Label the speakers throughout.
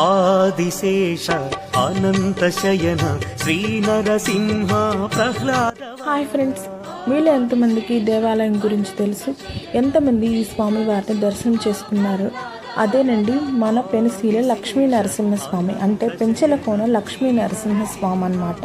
Speaker 1: Adisesha Anantashayana Sri Narasimha Prahlada
Speaker 2: hi friends మీలో ఎంతమందికి దేవాలయం గురించి తెలుసు? ఎంతమంది ఈ స్వామి వారిని దర్శనం చేసుకున్నారు? అదేనండి మన పెనుసీల లక్ష్మీ నరసింహస్వామి అంటే పెంచల కోన లక్ష్మీ నరసింహస్వామి అన్నమాట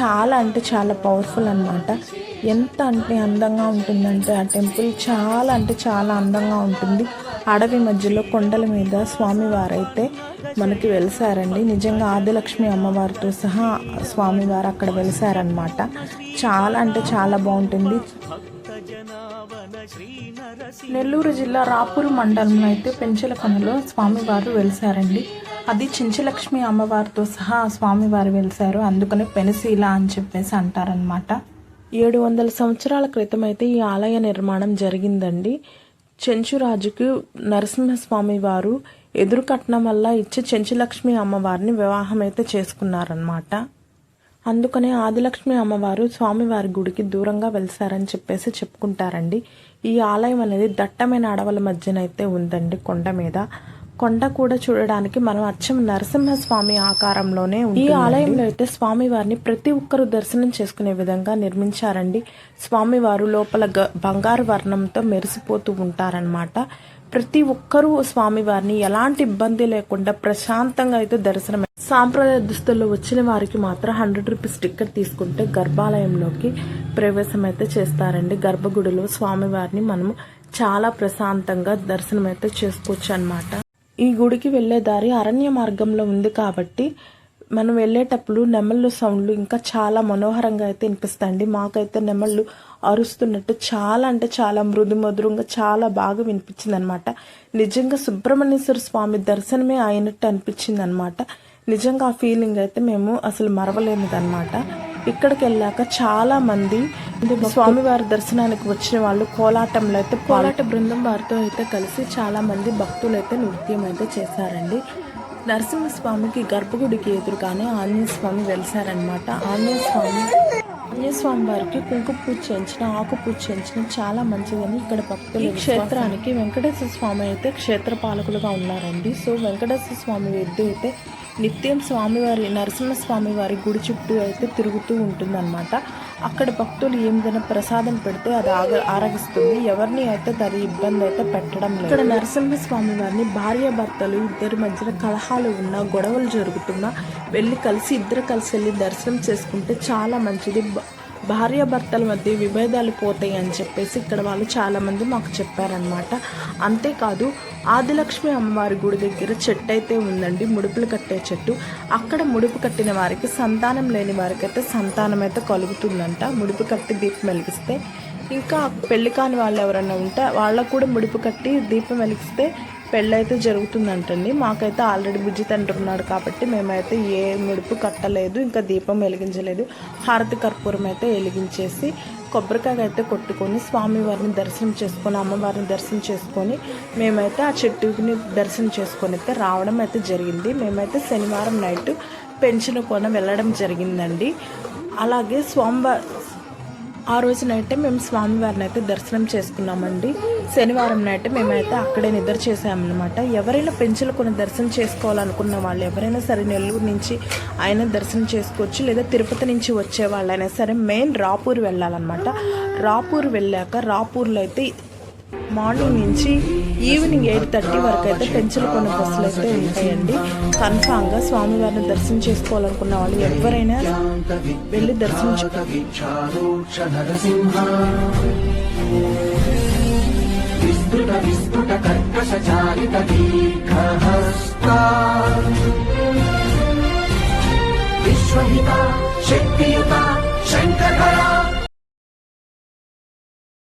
Speaker 2: చాలా అంటే చాలా పవర్ఫుల్ అన్నమాట. ఎంత అంటే అందంగా ఉంటుందంటే ఆ టెంపుల్ చాలా అంటే చాలా అందంగా ఉంటుంది. అడవి మధ్యలో కొండల మీద స్వామివారైతే మనకి వెలిసారండి. నిజంగా ఆదిలక్ష్మి అమ్మవారితో సహా స్వామివారు అక్కడ వెలిసారనమాట చాలా అంటే చాలా బాగుంటుంది. నెల్లూరు జిల్లా రాపూరు మండలంలో అయితే పెంచలకొనలో స్వామివారు వెలిసారండి. అది చించలక్ష్మి అమ్మవారితో సహా స్వామివారు వెలిసారు. అందుకనే పెనశీల అని చెప్పేసి అంటారనమాట ఏడు వందల సంవత్సరాల క్రితం అయితే ఈ ఆలయ నిర్మాణం జరిగిందండి. చెంచురాజుకు నరసింహస్వామి వారు ఎదురు కట్నం వల్ల ఇచ్చి చెంచులక్ష్మి అమ్మవారిని వివాహం అయితే చేసుకున్నారనమాట అందుకనే ఆదిలక్ష్మి అమ్మవారు స్వామివారి గుడికి దూరంగా వెలిసారని చెప్పేసి చెప్పుకుంటారండి. ఈ ఆలయం అనేది దట్టమైన అడవుల మధ్యనైతే ఉందండి కొండ మీద. కొండ కూడా చూడడానికి మనం అచ్చం నరసింహస్వామి ఆకారంలోనే ఉంది. ఈ ఆలయంలో అయితే స్వామివారిని ప్రతి ఒక్కరూ దర్శనం చేసుకునే విధంగా నిర్మించారండి. స్వామివారు లోపల బంగారు వర్ణంతో మెరిసిపోతూ ఉంటారనమాట ప్రతి ఒక్కరూ స్వామివారిని ఎలాంటి ఇబ్బంది లేకుండా ప్రశాంతంగా అయితే దర్శనం సాంప్రదాయ దుస్తుల్లో వచ్చిన వారికి మాత్రం హండ్రెడ్ రూపీస్ టికెట్ తీసుకుంటే గర్భాలయంలోకి ప్రవేశం అయితే చేస్తారండి. గర్భగుడిలో స్వామివారిని మనము చాలా ప్రశాంతంగా దర్శనం అయితే చేసుకోవచ్చు అనమాట ఈ గుడికి వెళ్ళే దారి అరణ్య మార్గంలో ఉంది కాబట్టి మనం వెళ్ళేటప్పుడు నెమళ్ళు సౌండ్లు ఇంకా చాలా మనోహరంగా అయితే వినిపిస్తాయండి. మాకైతే నెమళ్ళు అరుస్తున్నట్టు చాలా అంటే చాలా మృదు మధురంగా చాలా బాగా వినిపించింది అనమాట నిజంగా సుబ్రహ్మణ్యేశ్వర స్వామి దర్శనమే అయినట్టు అనిపించింది అనమాట నిజంగా ఆ ఫీలింగ్ అయితే మేము అసలు మరవలేనిదనమాట. ఇక్కడికి వెళ్ళాక చాలామంది స్వామివారి దర్శనానికి వచ్చిన వాళ్ళు కోలాటంలో అయితే కోలాట బృందం వారితో అయితే కలిసి చాలా మంది భక్తులు అయితే నృత్యం అయితే చేశారండి. నరసింహస్వామికి గర్భగుడికి ఎదురుగానే ఆంజనేయ స్వామి వెలిసారనమాట ఆంజనేయ స్వామి ఆంజనేయ స్వామి వారికి కుంకుమ పూజ చేయించిన ఆకు పూజ చేయించిన చాలా మంచిదని ఇక్కడ భక్తులు ఈ క్షేత్రానికి వెంకటేశ్వర స్వామి అయితే క్షేత్ర పాలకులుగా ఉన్నారండి. సో వెంకటేశ్వర స్వామి ఎద్దు అయితే నిత్యం స్వామివారి నరసింహస్వామి వారి గుడి చుట్టూ అయితే తిరుగుతూ ఉంటుందన్నమాట. అక్కడ భక్తులు ఏదైనా ప్రసాదం పెడితే అది ఆగ ఆరగిస్తుంది. ఎవరిని అయితే దాని ఇబ్బంది అయితే పెట్టడం లేదు. ఇక్కడ నరసింహస్వామి వారిని భార్య భర్తలు ఇద్దరి మధ్యన కలహాలు ఉన్నా గొడవలు జరుగుతున్నా వెళ్ళి కలిసి ఇద్దరు కలిసి వెళ్ళి దర్శనం చేసుకుంటే చాలా మంచిది. భార్యాభర్తల మధ్య విభేదాలు పోతాయి అని చెప్పేసి ఇక్కడ వాళ్ళు చాలామంది మాకు చెప్పారనమాట అంతేకాదు ఆదిలక్ష్మి అమ్మవారి గుడి దగ్గర చెట్టు అయితే ఉందండి ముడుపులు కట్టే చెట్టు. అక్కడ ముడుపు కట్టిన వారికి సంతానం లేని వారికి అయితే సంతానం అయితే కలుగుతుందంట. ముడుపు కట్టి దీపం వెలిగిస్తే. ఇంకా పెళ్ళి కాని వాళ్ళు ఎవరైనా ఉంటే వాళ్ళకు కూడా ముడుపు కట్టి దీపం వెలిగిస్తే పెళ్ళైతే జరుగుతుందంటండి. మాకైతే ఆల్రెడీ బుజ్జి తండ్రి ఉన్నాడు కాబట్టి మేమైతే ఏ ముడుపు కట్టలేదు ఇంకా దీపం వెలిగించలేదు. హారతి కర్పూరం అయితే వెలిగించేసి కొబ్బరికాయ అయితే కొట్టుకొని స్వామివారిని దర్శనం చేసుకొని అమ్మవారిని దర్శనం చేసుకొని మేమైతే ఆ చెట్టుని దర్శనం చేసుకొని అయితే రావడం అయితే జరిగింది. మేమైతే శనివారం నైట్ పెంచిన కోన వెళ్ళడం జరిగిందండి. అలాగే స్వామివారి ఆ రోజునైతే మేము స్వామివారిని అయితే దర్శనం చేసుకున్నామండి. శనివారం నైట్ మేమైతే అక్కడే నిద్ర చేసామన్నమాట ఎవరైనా పెంచులు కొన్ని దర్శనం చేసుకోవాలనుకున్న వాళ్ళు ఎవరైనా సరే నెల్లూరు నుంచి ఆయన దర్శనం చేసుకోవచ్చు లేదా తిరుపతి నుంచి వచ్చే వాళ్ళైనా సరే మెయిన్ రాపూర్ వెళ్ళాలన్నమాట. రాపూర్ వెళ్ళాక రాపూర్లో అయితే మార్నింగ్ నుంచి ఈవినింగ్ ఎయిట్ థర్టీ వరకు అయితే పెంచులు కొన్ని బస్సులు అయితే ఉంటాయండి. కన్ఫామ్గా స్వామివారిని దర్శనం చేసుకోవాలనుకున్న వాళ్ళు ఎవరైనా వెళ్ళి
Speaker 3: దర్శించుకోవాలి విశ్వహిత శక్తియుత శంకరధర.